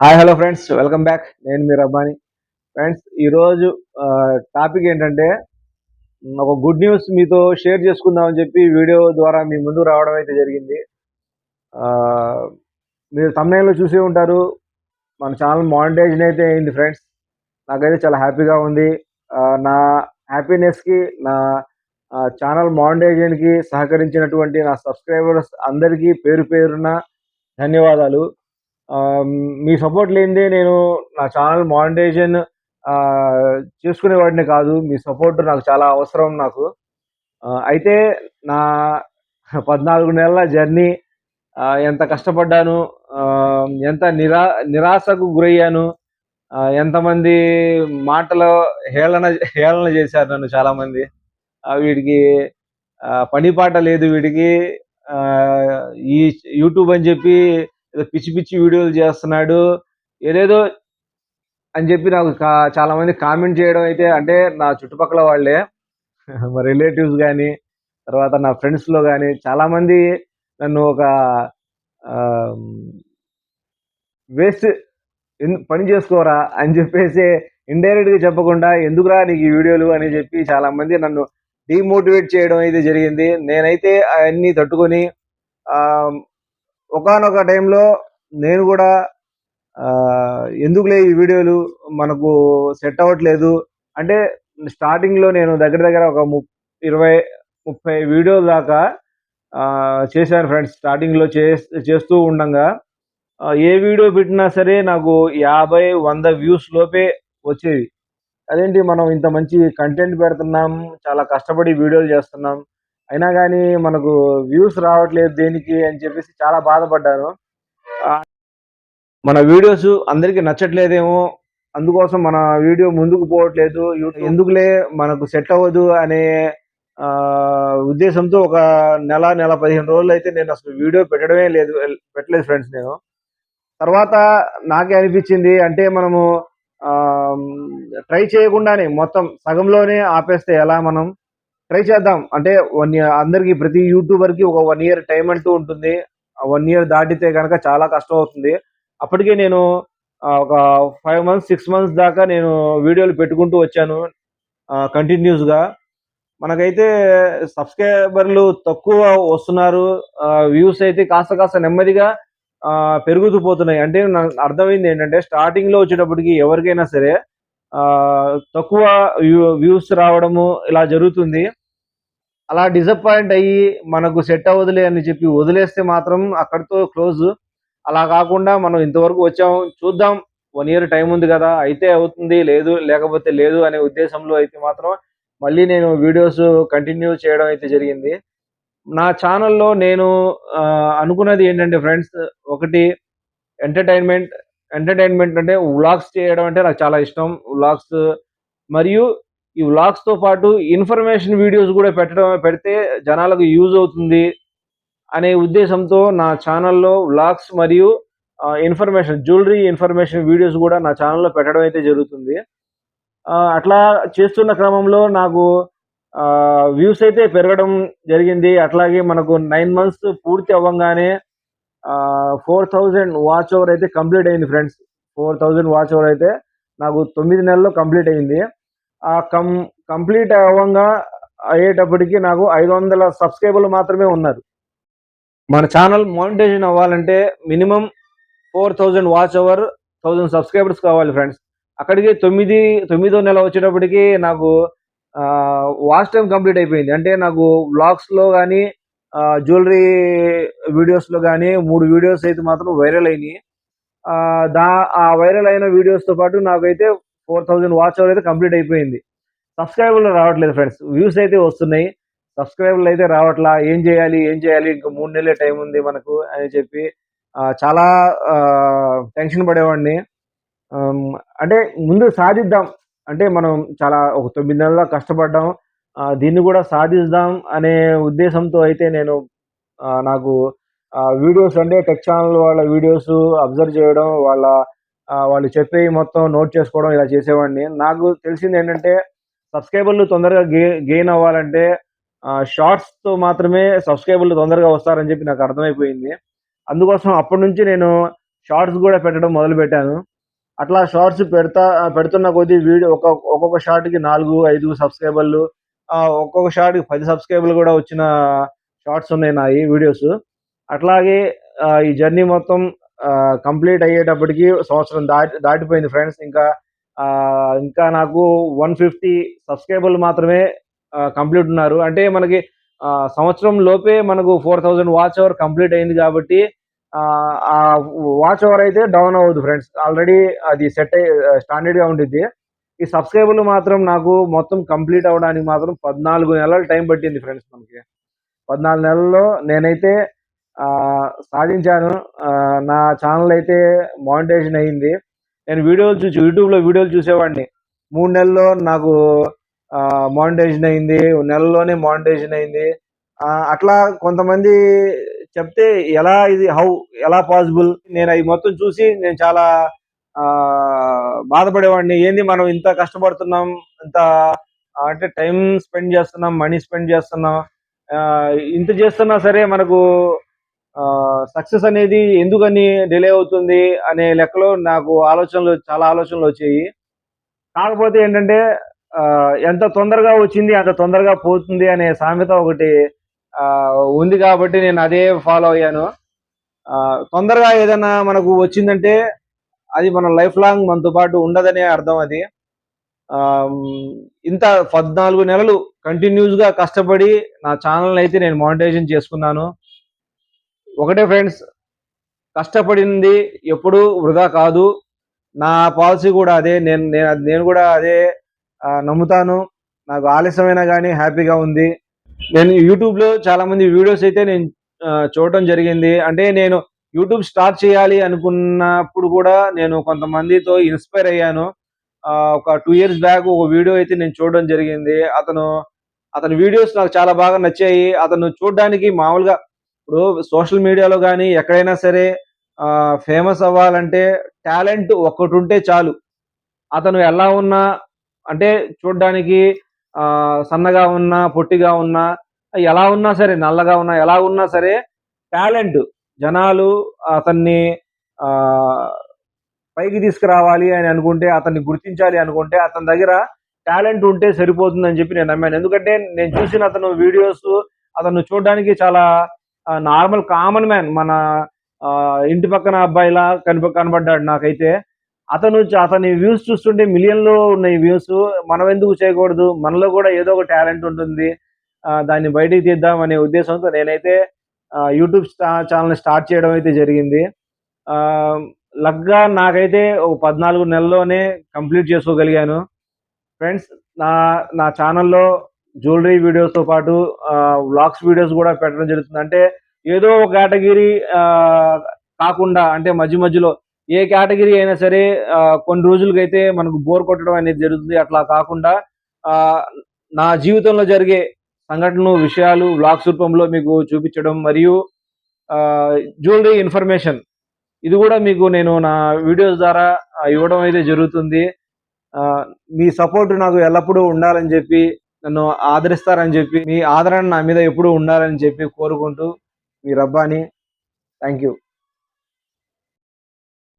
Hi hello friends welcome back నేను మీ Rabbani. Friends ఈరోజు టాపిక్ ఏంటంటే ఒక గుడ్ న్యూస్ మీతో షేర్ చేసుకుందామని చెప్పి వీడియో ద్వారా మీ ముందు రావడం అయితే జరిగింది. మీరు తమిళలో చూసే ఉంటారు. మన ఛానల్ మానిటైజేషన్ అయితే అయింది ఫ్రెండ్స్ నాకైతే చాలా హ్యాపీగా ఉంది. నా హ్యాపీనెస్కి నా ఛానల్ మానిటైజేషన్కి సహకరించినటువంటి నా సబ్స్క్రైబర్స్ అందరికీ పేరు పేరున ధన్యవాదాలు. మీ సపోర్ట్ లేనిదే నేను నా ఛానల్ మానిటైజేషన్ చేసుకునేవాడిని కాదు. మీ సపోర్ట్ నాకు చాలా అవసరం నాకు. అయితే నా పద్నాలుగు నెలల జర్నీ ఎంత కష్టపడ్డాను ఎంత నిరా నిరాశకు గురయ్యాను ఎంతమంది మాటలు హేళన హేళన చేశారు నన్ను చాలామంది. వీడికి పని పాట లేదు వీడికి. ఈ యూట్యూబ్ అని చెప్పి ఏదో పిచ్చి పిచ్చి వీడియోలు చేస్తున్నాడు. ఏదేదో అని చెప్పి నాకు కా- చాలా మంది కామెంట్ చేయడం అయితే అంటే నా చుట్టుపక్కల వాళ్ళే మా రిలేటివ్స్ కానీ తర్వాత నా ఫ్రెండ్స్లో కానీ చాలామంది నన్ను ఒక వేస్ట్ పని చేసుకోరా అని చెప్పేసి ఇండైరెక్ట్గా చెప్పకుండా ఎందుకురా నీకు ఈ వీడియోలు అని చెప్పి చాలామంది నన్ను డిమోటివేట్ చేయడం అయితే జరిగింది. నేనైతే అవన్నీ తట్టుకొని ఒకనొక టైంలో నేను కూడా ఎందుకులే ఈ వీడియోలు మనకు సెట్ అవ్వట్లేదు. అంటే స్టార్టింగ్లో నేను దగ్గర దగ్గర ఒక ము ఇరవై ముప్పై వీడియోల దాకా చేశాను ఫ్రెండ్స్. స్టార్టింగ్లో చే చేస్- చేస్తూ ఉండంగా ఏ వీడియో పెట్టినా సరే నాకు యాభై వంద వ్యూస్ లోపే వచ్చేవి. అదేంటి మనం ఇంత మంచి కంటెంట్ పెడుతున్నాం చాలా కష్టపడి వీడియోలు చేస్తున్నాం. అయినా కానీ మనకు వ్యూస్ రావట్లేదు దేనికి అని చెప్పేసి చాలా బాధపడ్డాను మన వీడియోస్ అందరికీ నచ్చట్లేదేమో అందుకోసం మన వీడియో ముందుకు పోవట్లేదు. ఎందుకులే మనకు సెట్ అవ్వదు అనే ఉద్దేశంతో ఒక నెల నెల పదిహేను రోజులు అయితే నేను అసలు వీడియో పెట్టడమే లేదు పెట్టలేదు ఫ్రెండ్స్ నేను. తర్వాత నాకే అనిపించింది అంటే మనము ట్రై చేయకుండానే మొత్తం సగంలోనే ఆపేస్తే ఎలా మనం ట్రై చేద్దాం. అంటే వన్ ఇయర్ అందరికి ప్రతి యూట్యూబర్కి ఒక వన్ ఇయర్ టైం అంటూ ఉంటుంది. వన్ ఇయర్ దాటితే కనుక చాలా కష్టం అవుతుంది. అప్పటికే నేను ఒక ఫైవ్ మంత్స్ సిక్స్ మంత్స్ దాకా నేను వీడియోలు పెట్టుకుంటూ వచ్చాను కంటిన్యూస్గా. మనకైతే సబ్స్క్రైబర్లు తక్కువ వస్తున్నారు. వ్యూస్ అయితే కాస్త కాస్త నెమ్మదిగా పెరుగుతూ పోతున్నాయి. అంటే నాకు అర్థమైంది ఏంటంటే స్టార్టింగ్లో వచ్చేటప్పటికి ఎవరికైనా సరే తక్కువ వ్యూస్ రావడము ఇలా జరుగుతుంది. అలా డిసప్పాయింట్ అయ్యి మనకు సెట్ అవ్వదులే అని చెప్పి వదిలేస్తే మాత్రం అక్కడితో క్లోజ్ అలా కాకుండా మనం ఇంతవరకు వచ్చాం. చూద్దాం. వన్ ఇయర్ టైం ఉంది కదా. అయితే అవుతుంది లేదు లేకపోతే లేదు అనే ఉద్దేశంలో అయితే మాత్రం మళ్ళీ నేను వీడియోస్ కంటిన్యూ చేయడం అయితే జరిగింది. నా ఛానల్లో నేను అనుకున్నది ఏంటంటే ఫ్రెండ్స్ ఒకటి ఎంటర్టైన్మెంట్ ఎంటర్టైన్మెంట్ అంటే వ్లాగ్స్ చేయడం అంటే నాకు చాలా ఇష్టం. వ్లాగ్స్ మరియు ఈ వ్లాగ్స్తో పాటు ఇన్ఫర్మేషన్ వీడియోస్ కూడా పెట్టడం పెడితే జనాలకు యూజ్ అవుతుంది అనే ఉద్దేశంతో నా ఛానల్లో వ్లాగ్స్ మరియు ఇన్ఫర్మేషన్ జ్యువెలరీ ఇన్ఫర్మేషన్ వీడియోస్ కూడా నా ఛానల్లో పెట్టడం అయితే జరుగుతుంది. అట్లా చేస్తున్న క్రమంలో నాకు వ్యూస్ అయితే పెరగడం జరిగింది. అట్లాగే మనకు నైన్ మంత్స్ పూర్తి అవ్వగానే ఫోర్ థౌజండ్ వాచ్ అవర్ అయితే కంప్లీట్ అయింది friends four thousand watch hour అయితే నాకు తొమ్మిది నెలల్లో కంప్లీట్ అయింది. కం కంప్లీట్ అవ్వంగా అయ్యేటప్పటికి నాకు ఐదు వందల సబ్స్క్రైబర్లు మాత్రమే ఉన్నారు. మన ఛానల్ మానిటైజేషన్ అవ్వాలంటే minimum four thousand watch hour thousand subscribers కావాలి ఫ్రెండ్స్. అక్కడికి తొమ్మిది తొమ్మిదో నెల వచ్చేటప్పటికి నాకు వాచ్ టైం కంప్లీట్ అయిపోయింది. అంటే నాకు వ్లాగ్స్లో కానీ జ్యువెలరీ వీడియోస్లో కానీ మూడు వీడియోస్ అయితే మాత్రం వైరల్ అయినాయి. దా ఆ వైరల్ అయిన వీడియోస్తో పాటు నాకైతే ఫోర్ థౌజండ్ వాచ్ అవర్ అయితే కంప్లీట్ అయిపోయింది. సబ్స్క్రైబర్లు రావట్లేదు ఫ్రెండ్స్. వ్యూస్ అయితే వస్తున్నాయి. సబ్స్క్రైబర్లు అయితే రావట్లా ఏం చేయాలి ఏం చేయాలి ఇంకా మూడు నెలలే టైం ఉంది మనకు అని చెప్పి చాలా టెన్షన్ పడేవాడిని. అంటే ముందు సాధిద్దాం. అంటే మనం చాలా ఒక తొమ్మిది నెలల కష్టపడ్డాం. దీన్ని కూడా సాధిద్దాం అనే ఉద్దేశంతో అయితే నేను నాకు వీడియోస్ అంటే టెక్ ఛానల్ వాళ్ళ వీడియోస్ అబ్జర్వ్ చేయడం వాళ్ళ వాళ్ళు చెప్పే మొత్తం నోట్ చేసుకోవడం ఇలా చేసేవాడిని. నాకు తెలిసింది ఏంటంటే సబ్స్క్రైబర్లు తొందరగా గే గెయిన్ అవ్వాలంటే షార్ట్స్తో మాత్రమే సబ్స్క్రైబర్లు తొందరగా వస్తారని చెప్పి నాకు అర్థమైపోయింది. అందుకోసం అప్పటి నుంచి నేను షార్ట్స్ కూడా పెట్టడం మొదలు పెట్టాను అట్లా షార్ట్స్ పెడతా పెడుతున్న కొద్దీ వీడియో ఒక ఒక్కొక్క షార్ట్కి నాలుగు ఐదు సబ్స్క్రైబర్లు ఒక్కొక్క షార్ట్కి పది సబ్స్క్రైబర్లు కూడా వచ్చిన షార్ట్స్ ఉన్నాయి నా ఈ వీడియోస్ అట్లాగే ఈ జర్నీ మొత్తం కంప్లీట్ అయ్యేటప్పటికి సంవత్సరం దాటి దాటిపోయింది ఫ్రెండ్స్. ఇంకా ఇంకా నాకు వన్ ఫిఫ్టీ సబ్స్క్రైబర్లు మాత్రమే కంప్లీట్ ఉన్నారు. అంటే మనకి సంవత్సరం లోపే మనకు four thousand watch hour complete అయింది కాబట్టి ఆ, వాచ్ అవర్ అయితే డౌన్ అవ్వదు ఫ్రెండ్స్. ఆల్రెడీ అది సెట్ అయ్యి స్టాండర్డ్గా ఉండిద్ది. ఈ సబ్స్క్రైబర్లు మాత్రం నాకు మొత్తం కంప్లీట్ అవ్వడానికి మాత్రం పద్నాలుగు నెలలు టైం పట్టింది ఫ్రెండ్స్ మనకి. పద్నాలుగు నెలల్లో నేనైతే సాధించాను. నా ఛానల్ అయితే మానిటైజేషన్ అయింది. నేను వీడియోలు చూసి యూట్యూబ్లో వీడియోలు చూసేవాడిని. మూడు నెలల్లో నాకు మానిటైజేషన్ అయింది. నెలలోనే మానిటైజేషన్ అయింది. అట్లా కొంతమంది చెప్తే ఎలా ఇది హౌ ఎలా పాసిబుల్? నేను అవి మొత్తం చూసి నేను చాలా బాధపడేవాడిని. ఏంది మనం ఇంత కష్టపడుతున్నాం ఇంత అంటే టైం స్పెండ్ చేస్తున్నాం మనీ స్పెండ్ చేస్తున్నాం. ఇంత చేస్తున్నా సరే మనకు సక్సెస్ అనేది ఎందుకని డిలే అవుతుంది అనే లెక్కలో నాకు ఆలోచనలు చాలా ఆలోచనలు వచ్చాయి. కాకపోతే ఏంటంటే ఎంత తొందరగా వచ్చింది అంత తొందరగా పోతుంది అనే సామెత ఒకటి ఉంది కాబట్టి నేను అదే ఫాలో అయ్యాను. తొందరగా ఏదైనా మనకు వచ్చిందంటే అది మన లైఫ్ లాంగ్ మనతో పాటు ఉండదనే అర్థం అది. ఇంత పద్నాలుగు నెలలు కంటిన్యూస్గా కష్టపడి నా ఛానల్ అయితే నేను మానిటైజేషన్ చేసుకున్నాను. ఒకటే ఫ్రెండ్స్ కష్టపడింది ఎప్పుడు వృధా కాదు. నా పాలసీ కూడా అదే నేను నేను నేను కూడా అదే నమ్ముతాను. నాకు ఆలస్యమైనా కానీ హ్యాపీగా ఉంది. నేను యూట్యూబ్లో చాలామంది వీడియోస్ అయితే నేను చూడటం జరిగింది. అంటే నేను యూట్యూబ్ స్టార్ట్ చేయాలి అనుకున్నప్పుడు కూడా నేను కొంతమందితో ఇన్స్పైర్ అయ్యాను. ఒక టూ ఇయర్స్ బ్యాక్ ఒక వీడియో అయితే నేను చూడడం జరిగింది. అతను అతని వీడియోస్ నాకు చాలా బాగా నచ్చాయి. అతను చూడడానికి మామూలుగా ఇప్పుడు సోషల్ మీడియాలో కానీ ఎక్కడైనా సరే ఫేమస్ అవ్వాలంటే టాలెంట్ ఒక్కటి ఉంటే చాలు. అతను ఎలా ఉన్నా అంటే చూడడానికి సన్నగా ఉన్నా పొట్టిగా ఉన్నా ఎలా ఉన్నా సరే నల్లగా ఉన్నా ఎలా ఉన్నా సరే టాలెంట్. జనాలు అతన్ని పైకి తీసుకురావాలి అని అనుకుంటే అతన్ని గుర్తించాలి అనుకుంటే అతని దగ్గర టాలెంట్ ఉంటే సరిపోతుందని చెప్పి నేను నమ్మాను. ఎందుకంటే నేను చూసిన అతను వీడియోస్ అతను చూడడానికి చాలా నార్మల్ కామన్ మ్యాన్ మన ఇంటి పక్కన అబ్బాయిలా కనిప కనబడ్డాడు నాకైతే. అతను అతని వ్యూస్ చూస్తుంటే మిలియన్లో ఉన్నాయి వ్యూస్. మనం ఎందుకు చేయకూడదు? మనలో కూడా ఏదో ఒక టాలెంట్ ఉంటుంది. దాన్ని బయటికి తీద్దాం అనే ఉద్దేశంతో నేనైతే యూట్యూబ్ స్టా- ఛానల్ స్టార్ట్ చేయడం అయితే జరిగింది. లగ్గా నాకైతే ఒక పద్నాలుగు నెలల్లోనే కంప్లీట్ చేసుకోగలిగాను. ఫ్రెండ్స్ నా నా ఛానల్లో జ్యువెలరీ వీడియోస్తో పాటు వ్లాగ్స్ వీడియోస్ కూడా పెట్టడం జరుగుతుంది. అంటే ఏదో ఒక కేటగిరీ కాకుండా అంటే మధ్య మధ్యలో ఏ కేటగిరీ అయినా సరే కొన్ని రోజులకైతే మనకు బోర్ కొట్టడం అనేది జరుగుతుంది. అట్లా కాకుండా నా జీవితంలో జరిగే సంఘటనలు విషయాలు వ్లాగ్స్ రూపంలో మీకు చూపించడం మరియు జ్యువెలరీ ఇన్ఫర్మేషన్ ఇది కూడా మీకు నేను నా వీడియోస్ ద్వారా ఇవ్వడం అయితే జరుగుతుంది. మీ సపోర్ట్ నాకు ఎల్లప్పుడూ ఉండాలని చెప్పి నన్ను ఆదరిస్తారని చెప్పి మీ ఆదరణ నా మీద ఎప్పుడూ ఉండాలని చెప్పి కోరుకుంటూ మీ రబ్బాని థ్యాంక్ యూ